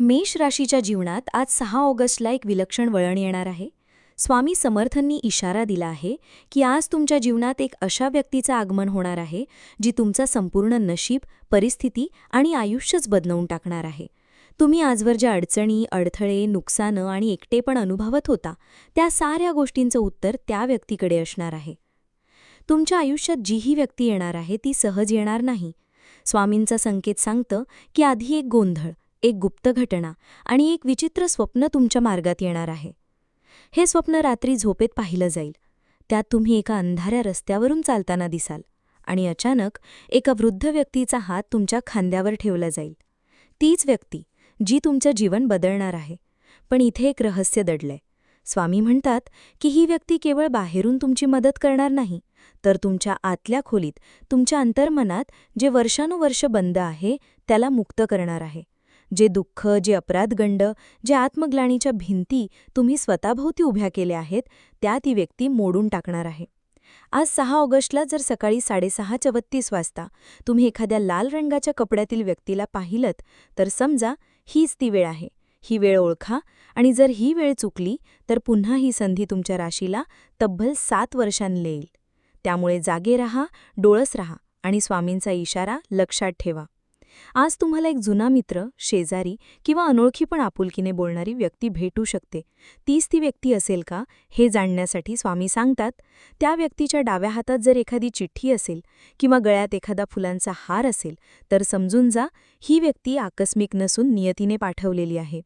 मेष राशीच्या जीवनात आज सहा ऑगस्टला एक विलक्षण वळण येणार आहे. स्वामी समर्थांनी इशारा दिला आहे की आज तुमच्या जीवनात एक अशा व्यक्तीचं आगमन होणार आहे जी तुमचा संपूर्ण नशीब परिस्थिती आणि आयुष्यच बदलवून टाकणार आहे. तुम्ही आजवर ज्या अडचणी अडथळे नुकसानं आणि एकटेपण अनुभवत होता त्या साऱ्या गोष्टींचं उत्तर त्या व्यक्तीकडे असणार आहे. तुमच्या आयुष्यात जी ही व्यक्ती येणार आहे ती सहज येणार नाही. स्वामींचा संकेत सांगतं की आधी एक गोंधळ एक गुप्त घटना आणि एक विचित्र स्वप्न तुमच्या मार्गात येणार आहे. हे स्वप्न रात्री झोपेत पाहिलं जाईल. त्यात तुम्ही एका अंधाऱ्या रस्त्यावरून चालताना दिसाल आणि अचानक एका वृद्ध व्यक्तीचा हात तुमच्या खांद्यावर ठेवला जाईल. तीच व्यक्ती जी तुमचं जीवन बदलणार आहे पण इथे एक रहस्य दडलंय. स्वामी म्हणतात की ही व्यक्ती केवळ बाहेरून तुमची मदत करणार नाही तर तुमच्या आतल्या खोलीत तुमच्या अंतर्मनात जे वर्षानुवर्ष बंद आहे त्याला मुक्त करणार आहे. जे दुःख जे अपराधगंड जे आत्मग्लाणीच्या भिंती तुम्ही स्वतःभोवती उभ्या केल्या आहेत त्या ती व्यक्ती मोडून टाकणार आहे. आज सहा ऑगस्टला जर सकाळी साडेसहा बत्तीस वाजता तुम्ही एखाद्या लाल रंगाच्या कपड्यातील व्यक्तीला पाहिलत तर समजा हीच ती वेळ आहे. ही वेळ ओळखा आणि जर ही वेळ चुकली तर पुन्हा ही संधी तुमच्या राशीला तब्बल सात वर्षांनी येईल त्यामुळे जागे रहा डोळस रहा आणि स्वामींचा इशारा लक्षात ठेवा. आज तुम्हाला एक जुना मित्र शेजारी किंवा अनोळखी पण आपुलकीने बोलणारी व्यक्ती भेटू शकते. तीच ती व्यक्ती असेल का? हे जाणण्यासाठी स्वामी सांगतात त्या व्यक्तीच्या डाव्या हातात जर एखादी चिठ्ठी असेल किंवा गळ्यात एखादा फुलांचा हार असेल तर समजून जा ही व्यक्ती आकस्मिक नसून नियतीने पाठवलेली आहे.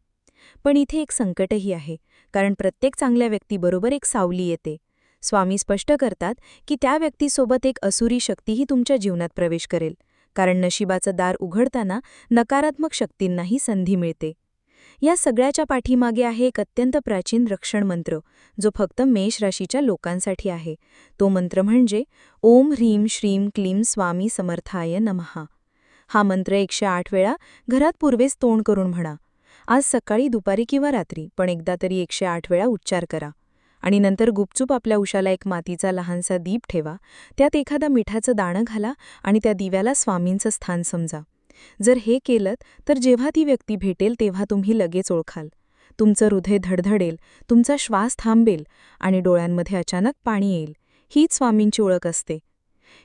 पण इथे एक संकटही आहे कारण प्रत्येक चांगल्या व्यक्तीबरोबर एक सावली येते. स्वामी स्पष्ट करतात की त्या व्यक्तीसोबत एक असुरी शक्तीही तुमच्या जीवनात प्रवेश करेल. कारण नशिबाचं दार उघडताना नकारात्मक शक्तींनाही संधी मिळते. या सगळ्याच्या पाठीमागे आहे एक अत्यंत प्राचीन रक्षण मंत्र जो फक्त मेष राशीच्या लोकांसाठी आहे. तो मंत्र म्हणजे ओम ह्रीम श्रीम क्लीम स्वामी समर्थाय नमहा हा मंत्र एकशे आठ वेळा घरात पूर्वेस तोंड करून म्हणा. आज सकाळी दुपारी किंवा रात्री पण एकदा तरी एकशे आठ वेळा उच्चार करा. आणि नंतर गुपचूप आपल्या उशाला एक मातीचा लहानसा दीप ठेवा त्यात एखादा मिठाचं दाणं घाला आणि त्या दिव्याला स्वामींचं स्थान समजा. जर हे केलं तर जेव्हा ती व्यक्ती भेटेल तेव्हा तुम्ही लगेच ओळखाल. तुमचं हृदय धडधडेल तुमचा श्वास थांबेल आणि डोळ्यांमध्ये अचानक पाणी येईल. हीच स्वामींची ओळख असते.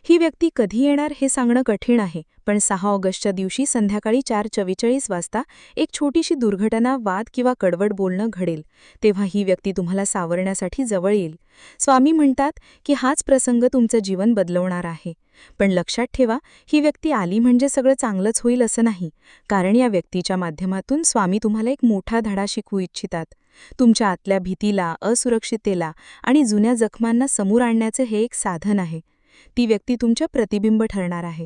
ही व्यक्ती कधी येणार हे सांगणं कठीण आहे पण सहा ऑगस्टच्या दिवशी संध्याकाळी चार चव्वेचाळीस वाजता एक छोटीशी दुर्घटना वाद किंवा कडवड बोलणं घडेल. तेव्हा ही व्यक्ती तुम्हाला सावरण्यासाठी जवळ येईल. स्वामी म्हणतात की हाच प्रसंग तुमचं जीवन बदलवणार आहे. पण लक्षात ठेवा ही व्यक्ती आली म्हणजे सगळं चांगलंच होईल असं नाही. कारण या व्यक्तीच्या माध्यमातून स्वामी तुम्हाला एक मोठा धडा शिकवू इच्छितात. तुमच्या आतल्या भीतीला असुरक्षिततेला आणि जुन्या जखमांना समोर आणण्याचं हे एक साधन आहे. ती व्यक्ती तुमच्या प्रतिबिंब ठरणार आहे.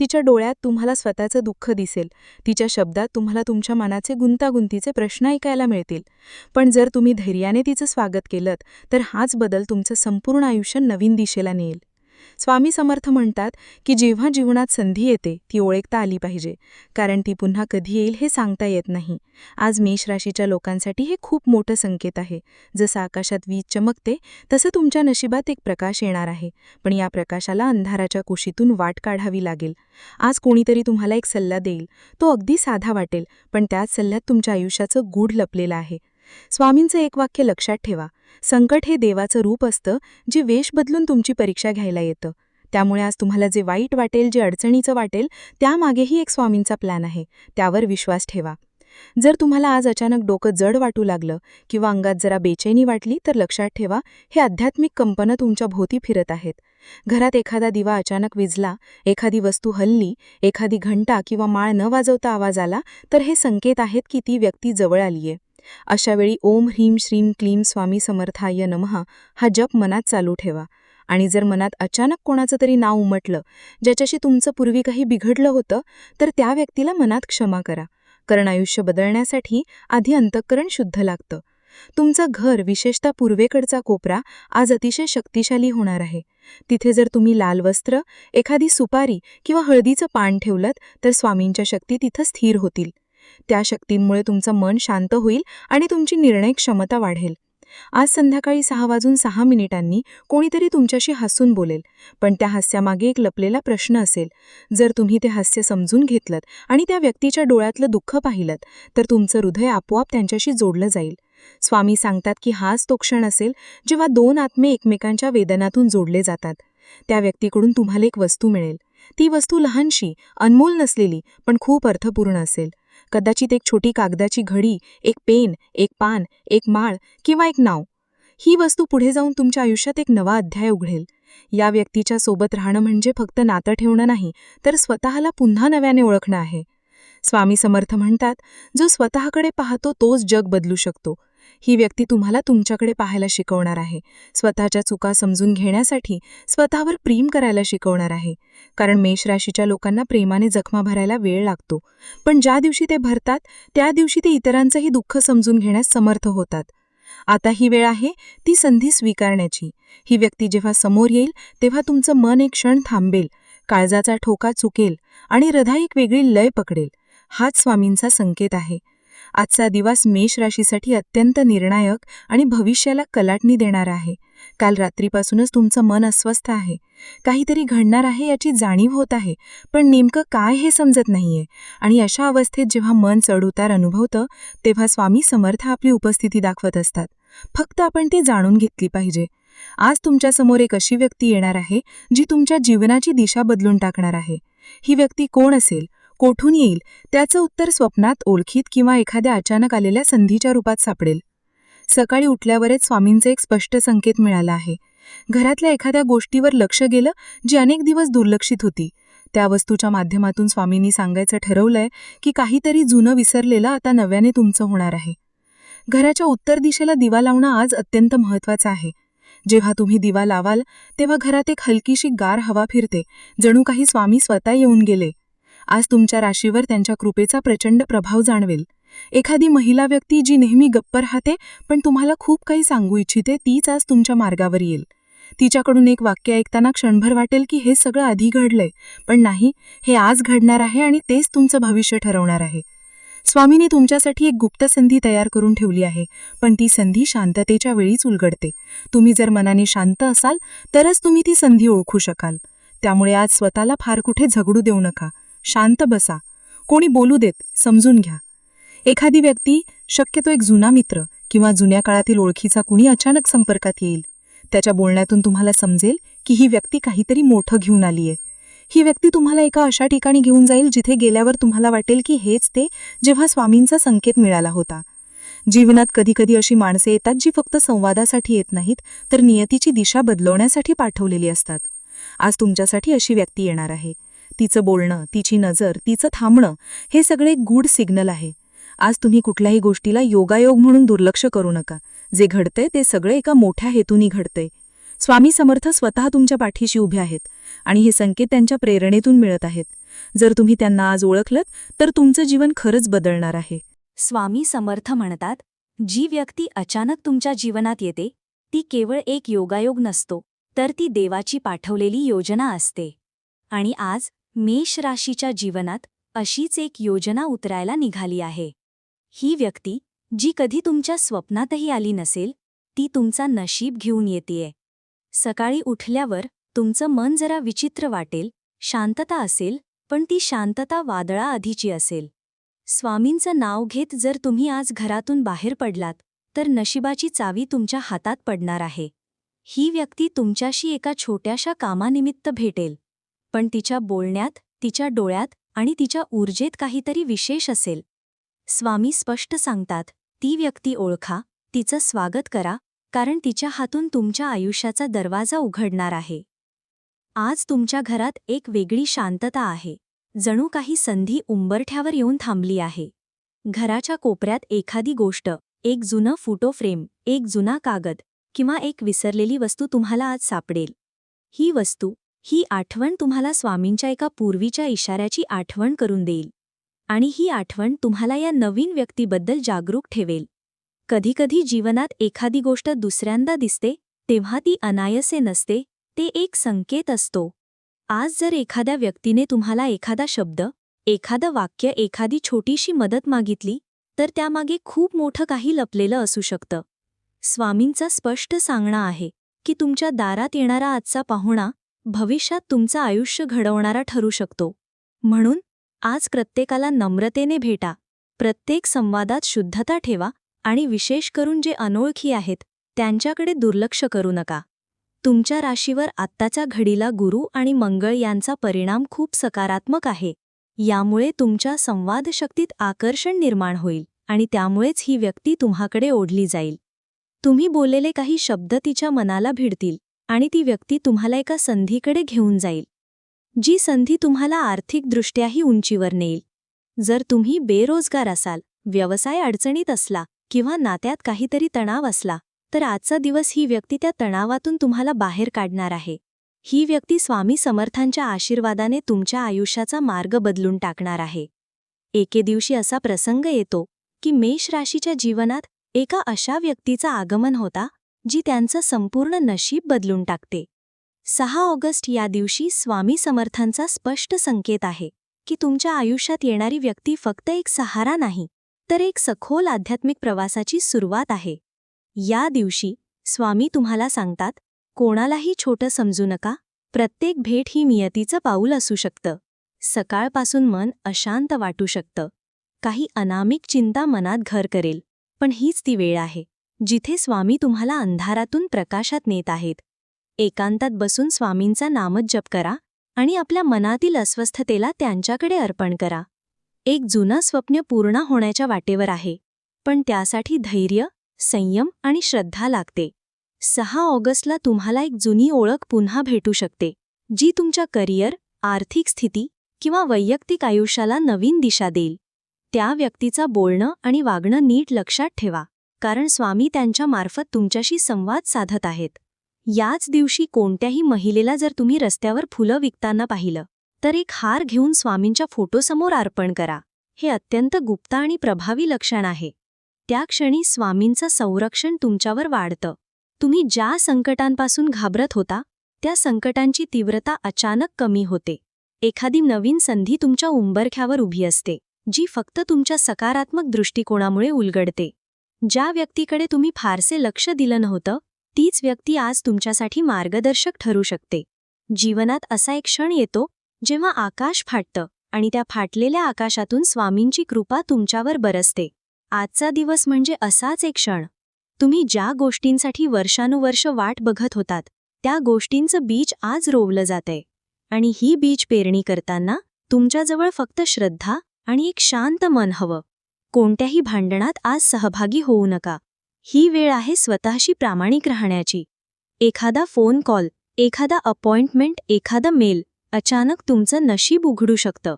तिच्या डोळ्यात तुम्हाला स्वतःचं दुःख दिसेल. तिच्या शब्दात तुम्हाला तुमच्या मनाचे गुंतागुंतीचे प्रश्न ऐकायला मिळतील. पण जर तुम्ही धैर्याने तिचं स्वागत केलं तर हाच बदल तुमचं संपूर्ण आयुष्य नवीन दिशेला नेईल. स्वामी समर्थ म्हणतात की जेव्हा जीवनात संधी येते ती ओळखता आली पाहिजे कारण ती पुन्हा कधी येईल हे सांगता येत नाही. आज मेष राशीच्या लोकांसाठी हे खूप मोठं संकेत आहे. जसं आकाशात वीज चमकते तसं तुमच्या नशिबात एक प्रकाश येणार आहे. पण या प्रकाशाला अंधाराच्या कुशीतून वाट काढावी लागेल. आज कोणीतरी तुम्हाला एक सल्ला देईल. तो अगदी साधा वाटेल पण त्याच सल्ल्यात तुमच्या आयुष्याचं गूढ लपलेलं आहे. स्वामींचं एक वाक्य लक्षात ठेवा. संकट हे देवाचं रूप असतं जे वेश बदलून तुमची परीक्षा घ्यायला येतं. त्यामुळे आज तुम्हाला जे वाईट वाटेल जे अडचणीचं वाटेल त्यामागेही एक स्वामींचा प्लॅन आहे. त्यावर विश्वास ठेवा. जर तुम्हाला आज अचानक डोकं जड वाटू लागलं किंवा अंगात जरा बेचैनी वाटली तर लक्षात ठेवा हे आध्यात्मिक कंपनं तुमच्या भोवती फिरत आहेत. घरात एखादा दिवा अचानक विजला एखादी वस्तू हल्ली एखादी घंटा किंवा माळ न वाजवता आवाज आला तर हे संकेत आहेत की ती व्यक्ती जवळ आलीये. अशावेळी ओम ह्रीम श्रीम क्लीम स्वामी समर्थाय नमहा हा जप मनात चालू ठेवा. आणि जर मनात अचानक कोणाचं तरी नाव उमटलं ज्याच्याशी तुमचं पूर्वी काही बिघडलं होतं तर त्या व्यक्तीला मनात क्षमा करा. कारण आयुष्य बदलण्यासाठी आधी अंतःकरण शुद्ध लागतं. तुमचं घर विशेषतः पूर्वेकडचा कोपरा आज अतिशय शक्तिशाली होणार आहे. तिथे जर तुम्ही लाल वस्त्र एखादी सुपारी किंवा हळदीचं पान ठेवलं तर स्वामींच्या शक्ती तिथं स्थिर होतील. त्या शक्तींमुळे तुमचं मन शांत होईल आणि तुमची निर्णय क्षमता वाढेल. आज संध्याकाळी सहा वाजून सहा मिनिटांनी कोणीतरी तुमच्याशी हसून बोलेल पण त्या हास्यामागे एक लपलेला प्रश्न असेल. जर तुम्ही ते हास्य समजून घेतलं आणि त्या व्यक्तीच्या डोळ्यातलं दुःख पाहिलं तर तुमचं हृदय आपोआप त्यांच्याशी जोडलं जाईल. स्वामी सांगतात की हाच तो क्षण असेल जेव्हा दोन आत्मे एकमेकांच्या वेदनातून जोडले जातात. त्या व्यक्तीकडून तुम्हाला एक वस्तू मिळेल. ती वस्तू लहानशी अनमोल नसलेली पण खूप अर्थपूर्ण असेल. कदाचित एक छोटी कागदाची घडी एक पेन एक पान एक माळ किंवा एक नाव. ही वस्तू पुढे जाऊन तुमच्या आयुष्यात एक नवा अध्याय उघडेल. या व्यक्तीच्या सोबत राहणं म्हणजे फक्त नातं ठेवणं नाही तर स्वतःला पुन्हा नव्याने ओळखणं आहे. स्वामी समर्थ म्हणतात जो स्वतःकडे पाहतो तोच जग बदलू शकतो. ही व्यक्ती तुम्हाला तुमच्याकडे पाहायला शिकवणार आहे. स्वतःच्या चुका समजून घेण्यासाठी स्वतःवर प्रेम करायला शिकवणार आहे. कारण मेष राशीच्या लोकांना प्रेमाने जखमा भरायला वेळ लागतो. पण ज्या दिवशी ते भरतात त्या दिवशी ते इतरांचंही दुःख समजून घेण्यास समर्थ होतात. आता ही वेळ आहे ती संधी स्वीकारण्याची. ही व्यक्ती जेव्हा समोर येईल तेव्हा तुमचं मन एक क्षण थांबेल. काळजाचा ठोका चुकेल आणि हृदय एक वेगळी लय पकडेल. हाच स्वामींचा संकेत आहे. आजचा दिवस मेष राशीसाठी अत्यंत निर्णायक आणि भविष्याला कलाटणी देणारा आहे. काल रात्रीपासूनच तुमचं मन अस्वस्थ आहे. काहीतरी घडणार आहे याची जाणीव होत आहे पण नेमकं काय हे समजत नाहीये. आणि अशा अवस्थेत जेव्हा मन चढउतार अनुभवतं तेव्हा स्वामी समर्थ आपली उपस्थिती दाखवत असतात. फक्त आपण ती जाणून घेतली पाहिजे. आज तुमच्यासमोर एक अशी व्यक्ती येणार आहे जी तुमच्या जीवनाची दिशा बदलून टाकणार आहे. ही व्यक्ती कोण असेल? कोठून येईल? त्याचं उत्तर स्वप्नात ओळखीत किंवा एखाद्या अचानक आलेल्या संधीच्या रूपात सापडेल. सकाळी उठल्यावरच स्वामींचा एक स्पष्ट संकेत मिळाला आहे. घरातल्या एखाद्या गोष्टीवर लक्ष गेलं जी अनेक दिवस दुर्लक्षित होती. त्या वस्तूच्या माध्यमातून स्वामींनी सांगायचं ठरवलंय की काहीतरी जुनं विसरलेलं आता नव्याने तुमचं होणार आहे. घराच्या उत्तर दिशेला दिवा लावणं आज अत्यंत महत्वाचं आहे. जेव्हा तुम्ही दिवा लावाल तेव्हा घरात एक हलकीशी गार हवा फिरते. जणू काही स्वामी स्वतः येऊन गेले. आज तुमच्या राशीवर त्यांच्या कृपेचा प्रचंड प्रभाव जाणवेल. एखादी महिला व्यक्ती जी नेहमी गप्प राहते पण तुम्हाला खूप काही सांगू इच्छिते तीच आज तुमच्या मार्गावर येईल. तिच्याकडून एक वाक्य ऐकताना क्षणभर वाटेल की हे सगळं आधी घडलंय पण नाही हे आज घडणार आहे आणि तेच तुमचं भविष्य ठरवणार आहे. स्वामीने तुमच्यासाठी एक गुप्त संधी तयार करून ठेवली आहे पण ती संधी शांततेच्या वेळीच उलगडते. तुम्ही जर मनाने शांत असाल तरच तुम्ही ती संधी ओळखू शकाल. त्यामुळे आज स्वतःला फार कुठे झगडू देऊ नका. शांत बसा. कोणी बोलू देत समजून घ्या. एखादी व्यक्ती शक्यतो एक जुना मित्र किंवा जुन्या काळातील ओळखीचा कुणी अचानक संपर्कात येईल. त्याच्या बोलण्यातून तुम्हाला समजेल की ही व्यक्ती काहीतरी मोठं घेऊन आलीये. ही व्यक्ती तुम्हाला एका अशा ठिकाणी घेऊन जाईल जिथे गेल्यावर तुम्हाला वाटेल की हेच ते जेव्हा स्वामींचा संकेत मिळाला होता. जीवनात कधीकधी अशी माणसे येतात जी फक्त संवादासाठी येत नाहीत तर नियतीची दिशा बदलवण्यासाठी पाठवलेली असतात. आज तुमच्यासाठी अशी व्यक्ती येणार आहे. तिचं बोलणं तिची नजर तिचं थांबणं हे सगळे गुड सिग्नल आहे. आज तुम्ही कुठल्याही गोष्टीला योगायोग म्हणून दुर्लक्ष करू नका. जे घडतंय ते सगळे एका मोठ्या हेतूनी घडतंय. स्वामी समर्थ स्वतः तुमच्या पाठीशी उभे आहेत आणि हे संकेत त्यांच्या प्रेरणेतून मिळत आहेत. जर तुम्ही त्यांना आज ओळखलत तर तुमचं जीवन खरंच बदलणार आहे. स्वामी समर्थ म्हणतात जी व्यक्ती अचानक तुमच्या जीवनात येते ती केवळ एक योगायोग नसतो तर ती देवाची पाठवलेली योजना असते. आणि आज मेष राशीच्या जीवनात अशीच एक योजना उतरायला निघाली आहे. ही व्यक्ती जी कधी तुमच्या स्वप्नातही आली नसेल ती तुमचा नशीब घेऊन येतेय. सकाळी उठल्यावर तुमचं मन जरा विचित्र वाटेल शांतता असेल पण ती शांतता वादळाआधीची असेल. स्वामींचं नाव घेत जर तुम्ही आज घरातून बाहेर पडलात तर नशिबाची चावी तुमच्या हातात पडणार आहे. ही व्यक्ती तुमच्याशी एका छोट्याशा कामानिमित्त भेटेल. पण तिच्या बोलण्यात तिच्या डोळ्यात आणि तिच्या ऊर्जेत काहीतरी विशेष असेल. स्वामी स्पष्ट सांगतात ती व्यक्ती ओळखा तिचं स्वागत करा कारण तिच्या हातून तुमच्या आयुष्याचा दरवाजा उघडणार आहे. आज तुमच्या घरात एक वेगळी शांतता आहे. जणू काही संधी उंबरठ्यावर येऊन थांबली आहे. घराच्या कोपऱ्यात एखादी गोष्ट एक जुनं फोटो फ्रेम एक जुना कागद किंवा एक विसरलेली वस्तू तुम्हाला आज सापडेल. ही वस्तू ही आठवण तुम्हाला स्वामींच्या एका पूर्वीच्या इशाऱ्याची आठवण करून देईल. आणि ही आठवण तुम्हाला या नवीन व्यक्तीबद्दल जागरूक ठेवेल. कधीकधी जीवनात एखादी गोष्ट दुसऱ्यांदा दिसते तेव्हा ती अनायसे नसते ते एक संकेत असतो. आज जर एखाद्या व्यक्तीने तुम्हाला एखादा शब्द एखादं वाक्य एखादी छोटीशी मदत मागितली तर त्यामागे खूप मोठं काही लपलेलं असू शकतं. स्वामींचा स्पष्ट सांगणं आहे की तुमच्या दारात येणारा आजचा पाहुणा भविष्यात तुमचं आयुष्य घडवणारा ठरू शकतो. म्हणून आज प्रत्येकाला नम्रतेने भेटा. प्रत्येक संवादात शुद्धता ठेवा आणि विशेष करून जे अनोळखी आहेत त्यांच्याकडे दुर्लक्ष करू नका. तुमच्या राशीवर आत्ताच्या घडीला गुरु आणि मंगळ यांचा परिणाम खूप सकारात्मक आहे. यामुळे तुमच्या संवादशक्तीत आकर्षण निर्माण होईल आणि त्यामुळेच ही व्यक्ती तुम्हाकडे ओढली जाईल. तुम्ही बोललेले काही शब्द तिच्या मनाला भिडतील. आणि ती व्यक्ती तुम्हाला एका संधीकडे घेऊन जाईल. जी संधी तुम्हाला आर्थिकदृष्ट्याही उंचीवर नेईल. जर तुम्ही बेरोजगार असाल व्यवसाय अडचणीत असला किंवा नात्यात काहीतरी तणाव असला तर आजचा दिवस ही व्यक्ती त्या तणावातून तुम्हाला बाहेर काढणार आहे. ही व्यक्ती स्वामी समर्थांच्या आशीर्वादाने तुमच्या आयुष्याचा मार्ग बदलून टाकणार आहे. एके दिवशी असा प्रसंग येतो की मेष राशीच्या जीवनात एका अशा व्यक्तीचा आगमन होता जी त्यांचं संपूर्ण नशीब बदलून टाकते. सहा ऑगस्ट या दिवशी स्वामी समर्थांचा स्पष्ट संकेत आहे की तुमच्या आयुष्यात येणारी व्यक्ती फक्त एक सहारा नाही तर एक सखोल आध्यात्मिक प्रवासाची सुरुवात आहे. या दिवशी स्वामी तुम्हाला सांगतात कोणालाही छोटं समजू नका प्रत्येक भेट ही नियतीचं पाऊल असू शकतं. सकाळपासून मन अशांत वाटू शकतं. काही अनामिक चिंता मनात घर करेल पण हीच ती वेळ आहे. जिथे स्वामी तुम्हाला अंधारातून प्रकाशात नेत आहेत. एकांतात बसून स्वामींचा नामच जप करा आणि आपल्या मनातील अस्वस्थतेला त्यांच्याकडे अर्पण करा. एक जुना स्वप्न पूर्ण होण्याच्या वाटेवर आहे पण त्यासाठी धैर्य संयम आणि श्रद्धा लागते. सहा ऑगस्टला तुम्हाला एक जुनी ओळख पुन्हा भेटू शकते जी तुमच्या करिअर आर्थिक स्थिती किंवा वैयक्तिक आयुष्याला नवीन दिशा देईल. त्या व्यक्तीचा बोलणं आणि वागणं नीट लक्षात ठेवा. कारण स्वामी त्यांच्या मार्फत तुमच्याशी संवाद साधत आहेत. याच दिवशी कोणत्याही महिलेला जर तुम्ही रस्त्यावर फुलं विकताना पाहिलं तर एक हार घेऊन स्वामींच्या फोटोसमोर अर्पण करा. हे अत्यंत गुप्त आणि प्रभावी लक्षण आहे. त्या क्षणी स्वामींचं संरक्षण तुमच्यावर वाढतं. तुम्ही ज्या संकटांपासून घाबरत होता त्या संकटांची तीव्रता अचानक कमी होते. एखादी नवीन संधी तुमच्या उंबरख्यावर उभी असते जी फक्त तुमच्या सकारात्मक दृष्टिकोनामुळे उलगडते. ज्या व्यक्तीकडे तुम्ही फारसे लक्ष दिलं नव्हतं तीच व्यक्ती आज तुमच्यासाठी मार्गदर्शक ठरू शकते. जीवनात असा एक क्षण येतो जेव्हा आकाश फाटतं आणि त्या फाटलेल्या आकाशातून स्वामींची कृपा तुमच्यावर बरसते. आजचा दिवस म्हणजे असाच एक क्षण. तुम्ही ज्या गोष्टींसाठी वर्षानुवर्ष वाट बघत होतात त्या गोष्टींचं बीज आज रोवलं जातंय. आणि ही बीज पेरणी करताना तुमच्याजवळ फक्त श्रद्धा आणि एक शांत मन हवं. कोणत्याही भांडणात आज सहभागी होऊ नका. ही वेळ आहे स्वतःशी प्रामाणिक राहण्याची. एखादा फोन कॉल एखादा अपॉइंटमेंट एखादा मेल अचानक तुमचं नशीब उघडू शकतं.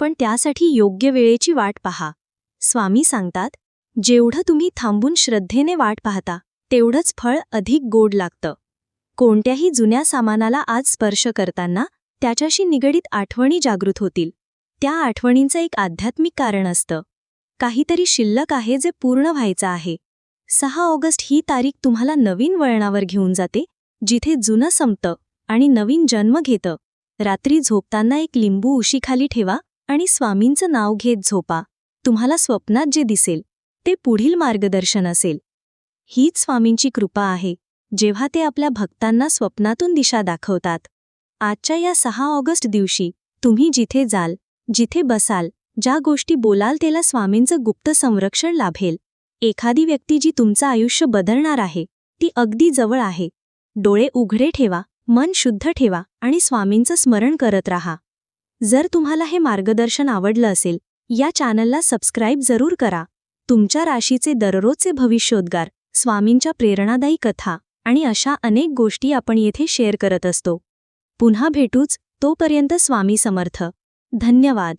पण त्यासाठी योग्य वेळेची वाट पहा. स्वामी सांगतात जेवढं तुम्ही थांबून श्रद्धेने वाट पाहता तेवढंच फळ अधिक गोड लागतं. कोणत्याही जुन्या सामानाला आज स्पर्श करताना त्याच्याशी निगडीत आठवणी जागृत होतील. त्या आठवणींचं एक आध्यात्मिक कारण असतं. काहीतरी शिल्लक आहे जे पूर्ण व्हायचं आहे. सहा ऑगस्ट ही तारीख तुम्हाला नवीन वळणावर घेऊन जाते जिथे जुनं संपतं आणि नवीन जन्म घेतं. रात्री झोपताना एक लिंबू उशीखाली ठेवा आणि स्वामींचं नाव घेत झोपा. तुम्हाला स्वप्नात जे दिसेल ते पुढील मार्गदर्शन असेल. हीच स्वामींची कृपा आहे जेव्हा ते आपल्या भक्तांना स्वप्नातून दिशा दाखवतात. आजच्या या सहा ऑगस्ट दिवशी तुम्ही जिथे जाल जिथे बसाल ज्या गोष्टी बोलाल त्याला स्वामींचं गुप्त संरक्षण लाभेल. एखादी व्यक्ती जी तुमचं आयुष्य बदलणार आहे ती अगदी जवळ आहे. डोळे उघडे ठेवा मन शुद्ध ठेवा आणि स्वामींचं स्मरण करत राहा. जर तुम्हाला हे मार्गदर्शन आवडलं असेल या चॅनलला सबस्क्राईब जरूर करा. तुमच्या राशीचे दररोजचे भविष्योद्गार स्वामींच्या प्रेरणादायी कथा आणि अशा अनेक गोष्टी आपण येथे शेअर करत असतो. पुन्हा भेटूच तोपर्यंत स्वामी समर्थ. धन्यवाद.